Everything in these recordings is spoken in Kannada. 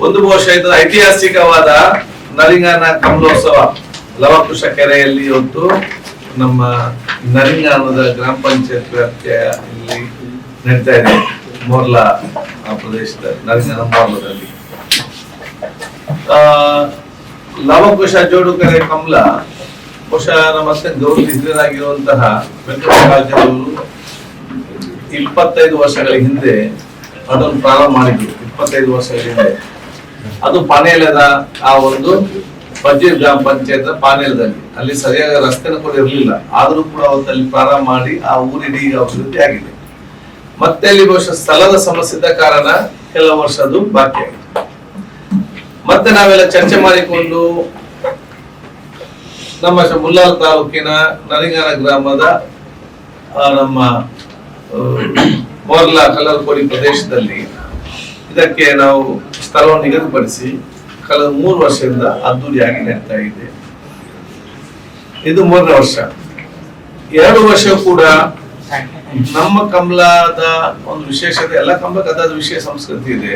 ಒಂದು ಬಹುಶಃ ಇದು ಐತಿಹಾಸಿಕವಾದ ನರಿಂಗಾನ ಕಮಲೋತ್ಸವ ಲವಕುಶ ಕೆರೆಯಲ್ಲಿ ಇವತ್ತು ನಮ್ಮ ನರಿಂಗಾನದ ಗ್ರಾಮ ಪಂಚಾಯತ್ ವ್ಯಾಪ್ತಿಯ ಇಲ್ಲಿ ನಡೀತಾ ಇದೆ ಮೋರ್ಲಾ ಪ್ರದೇಶದ ನರಿಂಗಾನ ಮೊರ್ಲದಲ್ಲಿ ಆ, ಲವಕುಶ ಜೋಡುಕರೆ ಕಮಲ ಬಹುಶಃ ನಮ್ಮ ಗೌರವ ಹಿರಿಯರಾಗಿರುವಂತಹ ವೆಂಕಟರಾಜ್ ಅವರು ಇಪ್ಪತ್ತೈದು ವರ್ಷಗಳ ಹಿಂದೆ ಅದನ್ನು ಪ್ರಾರಂಭ ಮಾಡಿದ್ರು. ಇಪ್ಪತ್ತೈದು ವರ್ಷಗಳ ಹಿಂದೆ. ಅದು ಪಾನೇಲದ ಆ ಒಂದು ಪಂಚಾಯತ್ ಗ್ರಾಮ ಪಂಚಾಯತ್ ಪಾನೇಲದಲ್ಲಿ ಅಲ್ಲಿ ಸರಿಯಾದ ರಸ್ತೆನ ಕೂಡ ಇರಲಿಲ್ಲ. ಆದ್ರೂ ಕೂಡ ಅವತ್ತಲ್ಲಿ ಪ್ರಾರಂಭ ಮಾಡಿ ಆ ಊರಿಡೀ ಅಭಿವೃದ್ಧಿ ಆಗಿದೆ. ಮತ್ತೆ ಅಲ್ಲಿ ಬಹುಶಃ ಸ್ಥಳದ ಸಮಸ್ಯೆ ಇದ್ದ ಕಾರಣ ಕೆಲವು ವರ್ಷ ಅದು ಬಾಕಿ ಆಗಿದೆ ಮತ್ತೆ ನಾವೆಲ್ಲ ಚರ್ಚೆ ಮಾಡಿಕೊಂಡು ನಮ್ಮ ಮುಲ್ಲಾಲ್ ತಾಲೂಕಿನ ನರಿಗಾನ ಗ್ರಾಮದ ನಮ್ಮ ಮೊರ್ಲಾ ಕಲರ್ಕೋಡಿ ಪ್ರದೇಶದಲ್ಲಿ ಇದಕ್ಕೆ ನಾವು ಸ್ಥಳವನ್ನು ನಿಗದಿಪಡಿಸಿ ಕಳೆದ ಮೂರು ವರ್ಷದಿಂದ ಅದ್ದೂರಿಯಾಗಿ ನಡೀತಾ ಇದೆ. ಇದು ಮೂರನೇ ವರ್ಷ. ಎರಡು ವರ್ಷ ಕೂಡ ನಮ್ಮ ಕಮಲದ ಒಂದು ವಿಶೇಷತೆ, ಎಲ್ಲ ಕಮಲಕ್ಕೆ ಅದಾದ ವಿಶೇಷ ಸಂಸ್ಕೃತಿ ಇದೆ.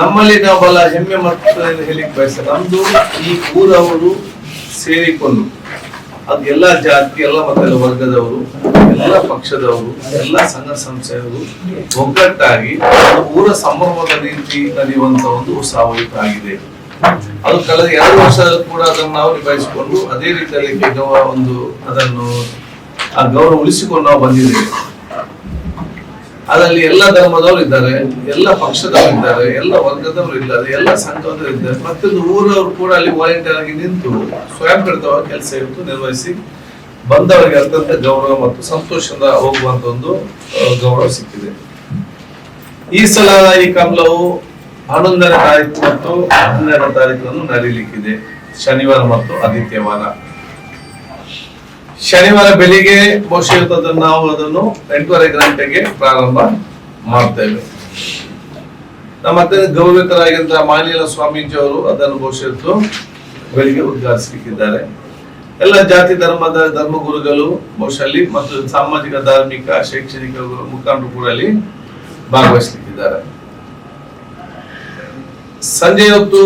ನಮ್ಮಲ್ಲಿ ನಾವು ಬಲ ಹೆಮ್ಮೆ ಮತ್ತು ಹೇಳಿಕ್ಕೆ ಹೇಳಿಕ್ ಬಯಸ್ತಾರೆ ನಮ್ದು ಈ ಊರವರು ಸೇರಿಕೊಂಡು, ಅದು ಎಲ್ಲ ಜಾತಿ, ಎಲ್ಲ ಮತ್ತೆಲ್ಲ ವರ್ಗದವರು ಎಲ್ಲ ಪಕ್ಷದವರು, ಎಲ್ಲ ಸಂಘ ಸಂಸ್ಥೆಯವರು ಒಗ್ಗಟ್ಟಾಗಿ ಊರ ಸಂಭ್ರಮದ ರೀತಿ ನಡೆಯುವಂತ ಒಂದು ಸಾಮೂಹಿಕ ಆಗಿದೆ. ಅದು ಕಳೆದ ಎರಡು ವರ್ಷದಲ್ಲಿ ಕೂಡ ಅದನ್ನು ನಾವು ನಿಭಾಯಿಸಿಕೊಂಡು ಅದೇ ರೀತಿಯಲ್ಲಿ ಗೌರವ ಒಂದು ಅದನ್ನು, ಆ ಗೌರವ ಉಳಿಸಿಕೊಂಡು ನಾವು ಬಂದಿದ್ದೇವೆ. ಅದರಲ್ಲಿ ಎಲ್ಲ ಧರ್ಮದವರು ಇದ್ದಾರೆ, ಎಲ್ಲ ಪಕ್ಷದವರು ಇದ್ದಾರೆ, ಎಲ್ಲ ವರ್ಗದವರು ಇದ್ದಾರೆ, ಎಲ್ಲ ಸಂಘದವರು ಇದ್ದಾರೆ. ಪ್ರತಿಯೊಂದು ಊರವರು ಕೂಡ ಅಲ್ಲಿ ವಾಲಂಟಿಯರ್ ಆಗಿ ನಿಂತು ಸ್ವಯಂ ಕೆಲಸ ಇತ್ತು ನಿರ್ವಹಿಸಿ ಬಂದವರಿಗೆ ಅತ್ಯಂತ ಗೌರವ ಮತ್ತು ಸಂತೋಷದಿಂದ ಹೋಗುವಂತ ಒಂದು ಗೌರವ ಸಿಕ್ಕಿದೆ. ಈ ಸಲ ಈ ಕಮಲವು ಹನ್ನೊಂದನೇ ತಾರೀಕು ಮತ್ತು ಹನ್ನೆರಡನೇ ತಾರೀಕನ್ನು ನಡೀಲಿಕ್ಕಿದೆ. ಶನಿವಾರ ಮತ್ತು ಆದಿತ್ಯವಾರ. ಶನಿವಾರ ಬೆಳಿಗ್ಗೆ ಬಹುಶಃ ನಾವು ಅದನ್ನು ಎಂಟೂವರೆ ಗಂಟೆಗೆ ಪ್ರಾರಂಭ ಮಾಡ್ತೇವೆ. ನಮ್ಮ ಅತ್ಯಂತ ಗೌರವಿತರಾಗಿದ್ದ ಮಾಲಿಲ ಸ್ವಾಮೀಜಿ ಅವರು ಅದನ್ನು ಬಹುಶಃ ಬೆಳಿಗ್ಗೆ ಉದ್ಘಾಟಿಸಲಿಕ್ಕಿದ್ದಾರೆ. ಎಲ್ಲ ಜಾತಿ, ಧರ್ಮದ, ಧರ್ಮಗುರುಗಳು ಬಹುಶಃ ಮತ್ತು ಸಾಮಾಜಿಕ, ಧಾರ್ಮಿಕ, ಶೈಕ್ಷಣಿಕ ಮುಖಂಡರು ಕೂಡ ಅಲ್ಲಿ ಭಾಗವಹಿಸಲಿಕ್ಕಿದ್ದಾರೆ. ಸಂಜೆ ಹೊತ್ತು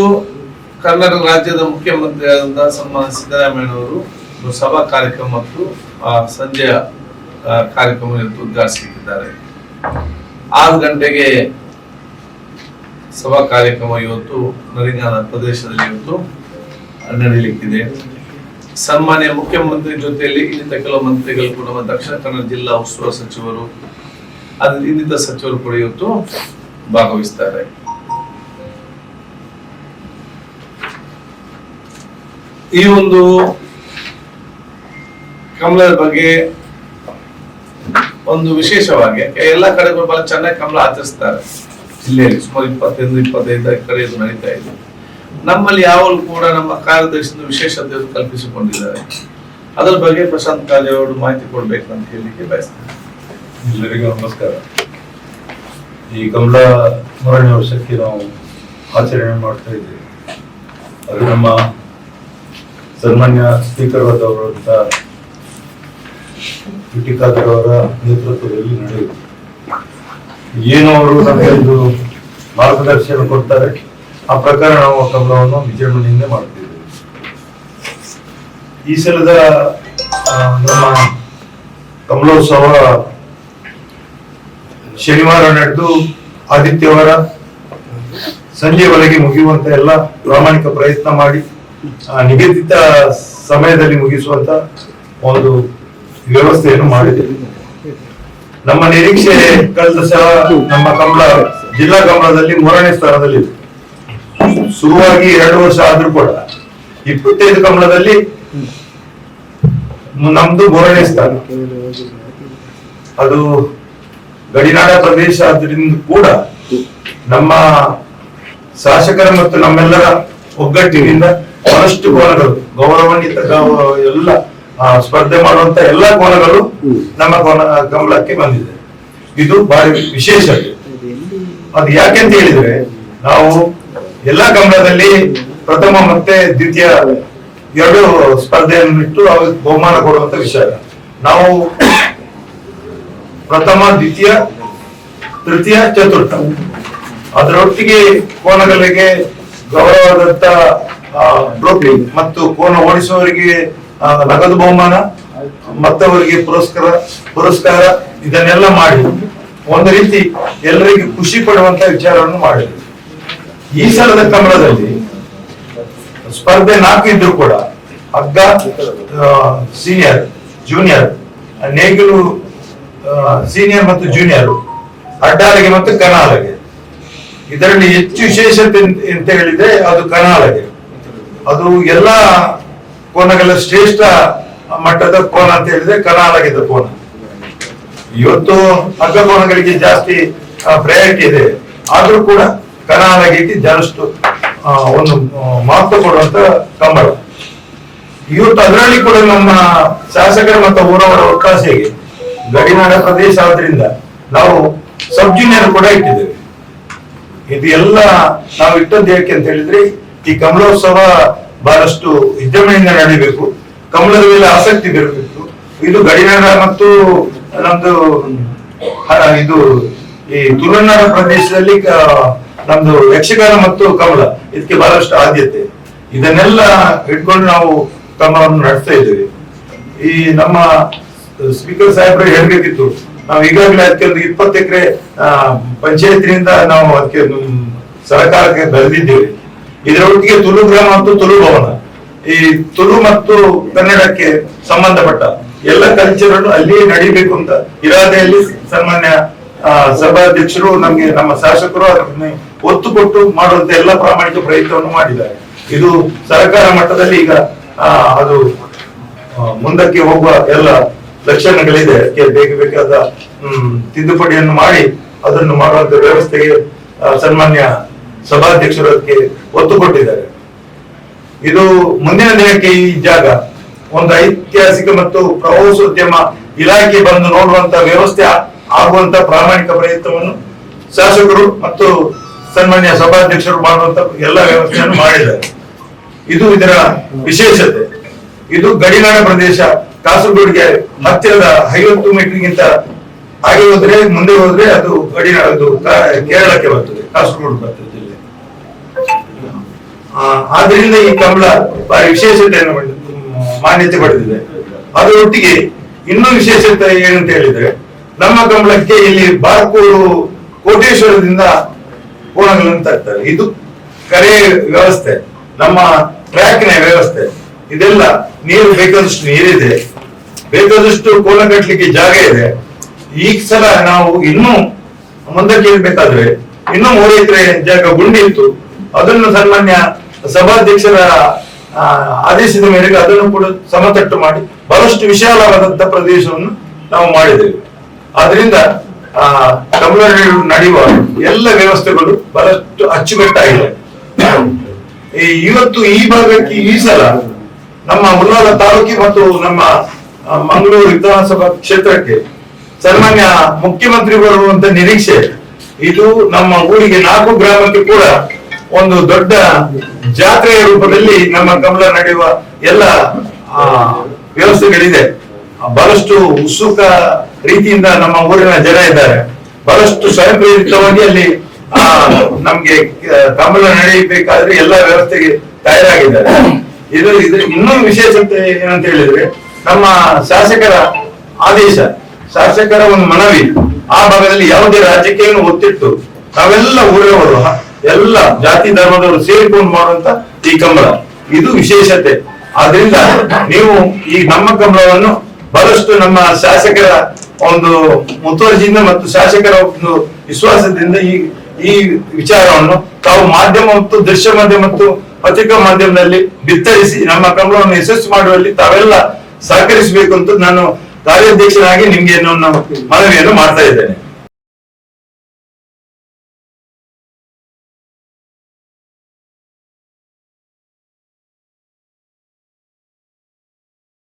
ಕರ್ನಾಟಕ ರಾಜ್ಯದ ಮುಖ್ಯಮಂತ್ರಿ ಆದಂತಹ ಸನ್ಮಾನ ಸಿದ್ದರಾಮಯ್ಯನವರು ಅವರು ಸಭಾ ಕಾರ್ಯಕ್ರಮ ಮತ್ತು ಆ ಸಂಜೆಯ ಕಾರ್ಯಕ್ರಮ ಉದ್ಘಾಟಿಸಲಿಕ್ಕಿದ್ದಾರೆ. ಆರು ಗಂಟೆಗೆ ಸಭಾ ಕಾರ್ಯಕ್ರಮ ಇವತ್ತು ನರಿಂಗಾನ ಪ್ರದೇಶದಲ್ಲಿ ಇವತ್ತು ನಡೆಯಲಿಕ್ಕಿದೆ. ಸನ್ಮಾನ್ಯ ಮುಖ್ಯಮಂತ್ರಿ ಜೊತೆಯಲ್ಲಿ ಇಲ್ಲಿಂದ ಕೆಲವು ಮಂತ್ರಿಗಳು ಕೂಡ ದಕ್ಷಿಣ ಕನ್ನಡ ಜಿಲ್ಲಾ ಉಸ್ತುವಾರಿ ಸಚಿವರು ಅದ್ರ ಇನ್ನಿತರ ಸಚಿವರು ಕೂಡ ಇವತ್ತು ಭಾಗವಹಿಸ್ತಾರೆ. ಈ ಒಂದು ಕಮಲದ ಬಗ್ಗೆ ಒಂದು ವಿಶೇಷವಾಗಿ, ಎಲ್ಲ ಕಡೆಗಳು ಬಹಳ ಚೆನ್ನಾಗಿ ಕಮಲ ಆಚರಿಸ್ತಾರೆ. ಜಿಲ್ಲೆಯಲ್ಲಿ ಸುಮಾರು ಇಪ್ಪತ್ತೈದು ಇಪ್ಪತ್ತೈದು ಕಡೆ ಇದು ನಡೀತಾ ಇದೆ. ನಮ್ಮಲ್ಲಿ ಯಾವಾಗಲೂ ಕೂಡ ನಮ್ಮ ಕಾರ್ಯದರ್ಶಿ ವಿಶೇಷತೆಯನ್ನು ಕಲ್ಪಿಸಿಕೊಂಡಿದ್ದಾರೆ. ಅದರ ಬಗ್ಗೆ ಪ್ರಶಾಂತ್ ಕಾಲೆ ಅವರು ಮಾಹಿತಿ ಕೊಡಬೇಕು ಅಂತ ಹೇಳಲಿಕ್ಕೆ ಬಯಸ್ತೇನೆ. ಎಲ್ಲರಿಗೂ ನಮಸ್ಕಾರ. ಈ ಕಮಲ ಮೂರನೇ ವರ್ಷಕ್ಕೆ ನಾವು ಆಚರಣೆ ಮಾಡ್ತಾ ಇದ್ದೇವೆ. ಅದು ನಮ್ಮ ಸನ್ಮಾನ್ಯ ಸ್ಪೀಕರ್ ಆದವರಂತ ಖಾದರ್ ಅವರ ನೇತೃತ್ವದಲ್ಲಿ ನಡೆಯುತ್ತೆ. ಏನು ಅವರು ನಮಗೆ ಒಂದು ಮಾರ್ಗದರ್ಶನ ಕೊಡ್ತಾರೆ. ಆ ಪ್ರಕಾರ ನಾವು ಕಮಲವನ್ನು ವಿಜೃಂಭಣೆಯಿಂದ ಮಾಡ್ತಿದ್ದೇವೆ ಈ ಸಲದ ನಮ್ಮ ಕಮಲೋತ್ಸವ ಶನಿವಾರ ನಡೆದು ಆದಿತ್ಯವಾರ ಸಂಜೆವರೆಗೆ ಮುಗಿಯುವಂತ ಎಲ್ಲ ಪ್ರಾಮಾಣಿಕ ಪ್ರಯತ್ನ ಮಾಡಿ ನಿಗದಿತ ಸಮಯದಲ್ಲಿ ಮುಗಿಸುವಂತ ಒಂದು ವ್ಯವಸ್ಥೆಯನ್ನು ಮಾಡಿದೆ ನಮ್ಮ ನಿರೀಕ್ಷೆ ಕಳೆದ ಸಲ ನಮ್ಮ ಕಮಲ, ಜಿಲ್ಲಾ ಕಮಲದಲ್ಲಿ ಮೂರನೇ ಸ್ಥಾನದಲ್ಲಿ ಇದೆ. ಶುರುವಾಗಿ ಎರಡು ವರ್ಷ ಆದ್ರೂ ಕೂಡ ಇಪ್ಪತ್ತೈದು ಕಮಲದಲ್ಲಿ ನಮ್ದು ಮೂರನೇ ಸ್ಥಾನ. ಅದು ಗಡಿನಾಡ ಪ್ರದೇಶ ಆದ್ರಿಂದ ಕೂಡ ನಮ್ಮ ಶಾಸಕರ ಮತ್ತು ನಮ್ಮೆಲ್ಲರ ಒಗ್ಗಟ್ಟಿನಿಂದ ಬಹಳಷ್ಟು ಕೋನಗಳು ಗೌರವಾನ್ವಿತ ಎಲ್ಲ ಸ್ಪರ್ಧೆ ಮಾಡುವಂತ ಎಲ್ಲಾ ಕೋನಗಳು ನಮ್ಮ ಕೋನ ಕಮಲಕ್ಕೆ ಬಂದಿದೆ. ಇದು ಬಹಳ ವಿಶೇಷ. ಅದು ಯಾಕೆಂತ ಹೇಳಿದ್ರೆ, ನಾವು ಎಲ್ಲಾ ಗಮನದಲ್ಲಿ ಪ್ರಥಮ ಮತ್ತೆ ದ್ವಿತೀಯ ಎರಡು ಸ್ಪರ್ಧೆಯನ್ನು ಇಟ್ಟು ಅವ್ರಿಗೆ ಬಹುಮಾನ ಕೊಡುವಂತ ವಿಷಯ. ನಾವು ಪ್ರಥಮ, ದ್ವಿತೀಯ, ತೃತೀಯ, ಚತುರ್ಥ. ಅದರೊಟ್ಟಿಗೆ ಕೋನಗಳಿಗೆ ಗೌರವದಂತ ಟ್ರೋಫಿ ಮತ್ತು ಕೋನ ಓಡಿಸುವವರಿಗೆ ನಗದು ಬಹುಮಾನ, ಮತ್ತವರಿಗೆ ಪುರಸ್ಕಾರ ಪುರಸ್ಕಾರ, ಇದನ್ನೆಲ್ಲ ಮಾಡಿ. ಒಂದು ರೀತಿ ಎಲ್ಲರಿಗೂ ಖುಷಿ ಪಡುವಂತ ವಿಚಾರವನ್ನು ಮಾಡಿದ್ರು. ಈ ಸಲದ ಕಮಲದಲ್ಲಿ ಸ್ಪರ್ಧೆ ನಾಲ್ಕು ಇದ್ರು ಕೂಡ ಹಗ್ಗ ಸೀನಿಯರ್ ಜೂನಿಯರ್ ನೇಗಿಲು ಸೀನಿಯರ್ ಮತ್ತು ಜೂನಿಯರ್ ಅಡ್ಡಾಲಗೆ ಮತ್ತು ಕನಾಲಗೆ. ಇದರಲ್ಲಿ ಹೆಚ್ಚು ವಿಶೇಷತೆ ಎಂತ ಹೇಳಿದ್ರೆ ಅದು ಕನಾಲಗೆ. ಅದು ಎಲ್ಲ ಕೋನಗಳ ಶ್ರೇಷ್ಠ ಮಟ್ಟದ ಕೋನ ಅಂತ ಹೇಳಿದ್ರೆ ಕನಾಲಗೆದ ಕೋನ. ಇವತ್ತು ಹಗ್ಗ ಕೋನಗಳಿಗೆ ಜಾಸ್ತಿ ಪ್ರಯಾರಿಟಿ ಇದೆ. ಆದ್ರೂ ಕೂಡ ಕನಾಲಗೆಗೆ ಜಾಸ್ತಿ ಆ, ಒಂದು ಮಹತ್ವ ಕೊಡುವಂತ ಕಂಬಳ. ಇವತ್ತು ಅದರಲ್ಲಿ ಕೂಡ ನಮ್ಮ ಶಾಸಕರು ಮತ್ತು ಊರವರ ಒತ್ತಾಸೆಗೆ ಗಡಿನಾಡ ಪ್ರದೇಶ ಆದ್ರಿಂದ ನಾವು ಸಬ್ ಜೂನಿಯರ್ ಕೂಡ ಇಟ್ಟಿದ್ದೇವೆ. ಇದು ಎಲ್ಲ ನಾವು ಇಟ್ಟದ್ದು ಯಾಕೆ ಅಂತ ಹೇಳಿದ್ರೆ ಈ ಕಮಲೋತ್ಸವ ಬಹಳಷ್ಟು ವಿಜೃಂಭಣೆಯಿಂದ ನಡೀಬೇಕು. ಕಮಲದ ಮೇಲೆ ಆಸಕ್ತಿ ಬರಬೇಕು. ಇದು ಗಡಿನಾಡ ಮತ್ತು ನಮ್ದು ಇದು ಈ ತುಳುನಾಡ ಪ್ರದೇಶದಲ್ಲಿ ನಮ್ದು ಯಕ್ಷಗಾನ ಮತ್ತು ಕಮಲ, ಇದಕ್ಕೆ ಬಹಳಷ್ಟು ಆದ್ಯತೆ. ಇದನ್ನೆಲ್ಲ ಇಟ್ಕೊಂಡು ನಾವು ಕಮಲವನ್ನು ನಡೆಸ್ತಾ ಇದ್ದೇವೆ. ಈ ನಮ್ಮ ಸ್ಪೀಕರ್ ಸಾಹೇಬ್ರು ಹೇಳ್ಬೇಕಿತ್ತು, ನಾವು ಈಗಾಗಲೇ ಅದಕ್ಕೆ ಒಂದು ಇಪ್ಪತ್ತು ಎಕರೆ ಪಂಚಾಯತಿನಿಂದ ನಾವು ಅದಕ್ಕೆ ಸರ್ಕಾರಕ್ಕೆ ಬರೆದಿದ್ದೇವೆ. ಇದರೊಟ್ಟಿಗೆ ತುಳು ಗ್ರಾಮ ಮತ್ತು ತುಳು ಭವನ. ಈ ತುಳು ಮತ್ತು ಕನ್ನಡಕ್ಕೆ ಸಂಬಂಧಪಟ್ಟ ಎಲ್ಲ ಕಲ್ಚರ್ ಅಲ್ಲಿಯೇ ನಡಿಬೇಕು ಅಂತ ಇರಾದೆಯಲ್ಲಿ ಸನ್ಮಾನ್ಯ ಸಭಾಧ್ಯಕ್ಷರು, ನಮ್ಗೆ ನಮ್ಮ ಶಾಸಕರು ಅದನ್ನ ಒತ್ತು ಕೊಟ್ಟು ಮಾಡುವಂತ ಎಲ್ಲ ಪ್ರಾಮಾಣಿಕ ಪ್ರಯತ್ನವನ್ನು ಮಾಡಿದ್ದಾರೆ. ಇದು ಸರ್ಕಾರ ಮಟ್ಟದಲ್ಲಿ ಈಗ ಅದು ಮುಂದಕ್ಕೆ ಹೋಗುವ ಎಲ್ಲ ಲಕ್ಷಣಗಳಿದೆ. ಅದಕ್ಕೆ ಬೇಗ ಬೇಕಾದ ಹ್ಮ್, ತಿದ್ದುಪಡಿಯನ್ನು ಮಾಡಿ ಅದನ್ನು ಮಾಡುವಂತ ವ್ಯವಸ್ಥೆಗೆ ಸನ್ಮಾನ್ಯ ಸಭಾಧ್ಯಕ್ಷರು ಅದಕ್ಕೆ ಒತ್ತು ಕೊಟ್ಟಿದ್ದಾರೆ. ಇದು ಮುಂದಿನ ದಿನಕ್ಕೆ ಈ ಜಾಗ ಒಂದು ಐತಿಹಾಸಿಕ ಮತ್ತು ಪ್ರವಾಸೋದ್ಯಮ ಇಲಾಖೆ ಬಂದು ನೋಡುವಂತ ವ್ಯವಸ್ಥೆ ಆಗುವಂತ ಪ್ರಾಮಾಣಿಕ ಪ್ರಯತ್ನವನ್ನು ಶಾಸಕರು ಮತ್ತು ಸನ್ಮಾನ್ಯ ಸಭಾಧ್ಯಕ್ಷರು ಮಾಡುವಂತ ಎಲ್ಲ ವ್ಯವಸ್ಥೆಯನ್ನು ಮಾಡಿದ್ದಾರೆ. ಇದು ಇದರ ವಿಶೇಷತೆ. ಇದು ಗಡಿನಾಡ ಪ್ರದೇಶ, ಕಾಸರಗೋಡಿಗೆ ಹತ್ತಿರದ ಐವತ್ತು ಮೀಟರ್ಗಿಂತ ಹಾಗೆ ಹೋದ್ರೆ, ಮುಂದೆ ಹೋದ್ರೆ ಅದು ಗಡಿನಾಡದು ಕೇರಳಕ್ಕೆ ಬರ್ತದೆ, ಕಾಸರಗೋಡು ಬರ್ತದೆ ಜಿಲ್ಲೆ. ಆದ್ರಿಂದ ಈ ಕಂಬಳ ಬಾರಿ ವಿಶೇಷತೆಯನ್ನು ಮಾನ್ಯತೆ ಪಡೆದಿದೆ. ಅದರೊಟ್ಟಿಗೆ ಇನ್ನೂ ವಿಶೇಷತೆ ಏನಂತ ಹೇಳಿದ್ರೆ, ನಮ್ಮ ಕಂಬಳಕ್ಕೆ ಇಲ್ಲಿ ಬಾರ್ಕೂರು ಕೋಟೇಶ್ವರದಿಂದ ಕೋಣಗಳನ್ನು ತರ್ತಾರೆ ಇದು ಕರೆ ವ್ಯವಸ್ಥೆ, ನಮ್ಮ ಟ್ರ್ಯಾಕ್ನ ವ್ಯವಸ್ಥೆ. ಇದೆಲ್ಲ ನೀರು ಬೇಕಾದಷ್ಟು ನೀರಿದೆ. ಬೇಕಾದಷ್ಟು ಕೋಲ ಕಟ್ಟಲಿಕ್ಕೆ ಜಾಗ ಇದೆ. ಈ ಸಲ ನಾವು ಇನ್ನೂ ಮುಂದಕ್ಕೆ ಇರ್ಬೇಕಾದ್ರೆ ಇನ್ನೂ ಮೂರು ಎಕರೆ ಜಾಗ ಗುಂಡಿ ಇತ್ತು ಅದನ್ನು ಸನ್ಮಾನ್ಯ ಸಭಾಧ್ಯಕ್ಷರ ಆದೇಶದ ಮೇರೆಗೆ ಅದನ್ನು ಕೂಡ ಸಮತಟ್ಟು ಮಾಡಿ, ಬಹಳಷ್ಟು ವಿಶಾಲವಾದಂತ ಪ್ರದೇಶವನ್ನು ನಾವು ಮಾಡಿದ್ದೇವೆ. ಆದ್ರಿಂದ ಆ ತಮಿಳುನಾಡು ನಡೆಯುವ ಎಲ್ಲ ವ್ಯವಸ್ಥೆಗಳು ಬಹಳಷ್ಟು ಅಚ್ಚುಕಟ್ಟಾಗಿದೆ ಇವತ್ತು ಈ ಭಾಗಕ್ಕೆ ಈ ಸಲ ನಮ್ಮ ಉಳ್ಳಾಲ ತಾಲೂಕಿ ಮತ್ತು ನಮ್ಮ ಮಂಗಳೂರು ವಿಧಾನಸಭಾ ಕ್ಷೇತ್ರಕ್ಕೆ ಸನ್ಮಾನ್ಯ ಮುಖ್ಯಮಂತ್ರಿ ಬರುವಂತ ನಿರೀಕ್ಷೆ, ಇದು ನಮ್ಮ ಊರಿಗೆ ನಾಲ್ಕು ಗ್ರಾಮಕ್ಕೆ ಕೂಡ ಒಂದು ದೊಡ್ಡ ಜಾತ್ರೆಯ ರೂಪದಲ್ಲಿ ನಮ್ಮ ಕಮಲ ನಡೆಯುವ ಎಲ್ಲ ವ್ಯವಸ್ಥೆಗಳಿದೆ. ಬಹಳಷ್ಟು ಉತ್ಸುಕ ರೀತಿಯಿಂದ ನಮ್ಮ ಊರಿನ ಜನ ಇದ್ದಾರೆ. ಬಹಳಷ್ಟು ಸ್ವಯಂ ಪ್ರೇರಿತವಾಗಿ ಅಲ್ಲಿ ಆ, ನಮ್ಗೆ ಕಮಲ ನಡೆಯಬೇಕಾದ್ರೆ ಎಲ್ಲ ವ್ಯವಸ್ಥೆಗೆ ತಯಾರಾಗಿದ್ದಾರೆ. ಇದು ಇದು ಇನ್ನೂ ವಿಶೇಷತೆ ಏನಂತ ಹೇಳಿದ್ರೆ ನಮ್ಮ ಶಾಸಕರ ಆದೇಶ ಶಾಸಕರ ಒಂದು ಮನವಿ ಆ ಭಾಗದಲ್ಲಿ ಯಾವುದೇ ರಾಜಕೀಯವನ್ನು ಒತ್ತಿಟ್ಟು ನಾವೆಲ್ಲ ಊರವರು ಹ- ಎಲ್ಲ ಜಾತಿ ಧರ್ಮದವರು ಸೇರಿಕೊಂಡು ಮಾಡುವಂತ ಈ ಕಂಬಳ. ಇದು ವಿಶೇಷತೆ. ಆದ್ರಿಂದ ನೀವು ಈ ನಮ್ಮ ಕಂಬಳವನ್ನು ಬಹಳಷ್ಟು ನಮ್ಮ ಶಾಸಕರ ಒಂದು ಮುತುವರ್ಜಿಯಿಂದ ಮತ್ತು ಶಾಸಕರ ಒಂದು ವಿಶ್ವಾಸದಿಂದ ಈ ಈ ವಿಚಾರವನ್ನು ತಾವು ಮಾಧ್ಯಮ ಮತ್ತು ದೃಶ್ಯ ಮಾಧ್ಯಮ ಮತ್ತು ಪತ್ರಿಕಾ ಮಾಧ್ಯಮದಲ್ಲಿ ಬಿತ್ತರಿಸಿ ನಮ್ಮ ಕಂಬಳವನ್ನು ಯಶಸ್ಸು ಮಾಡುವಲ್ಲಿ ತಾವೆಲ್ಲ ಸಹಕರಿಸಬೇಕು ಅಂತ ನಾನು ಕಾರ್ಯಾಧ್ಯಕ್ಷರಾಗಿ ನಿಮ್ಗೆ ನಾನು ಮನವಿಯನ್ನು ಮಾಡ್ತಾ ಇದ್ದೇನೆ.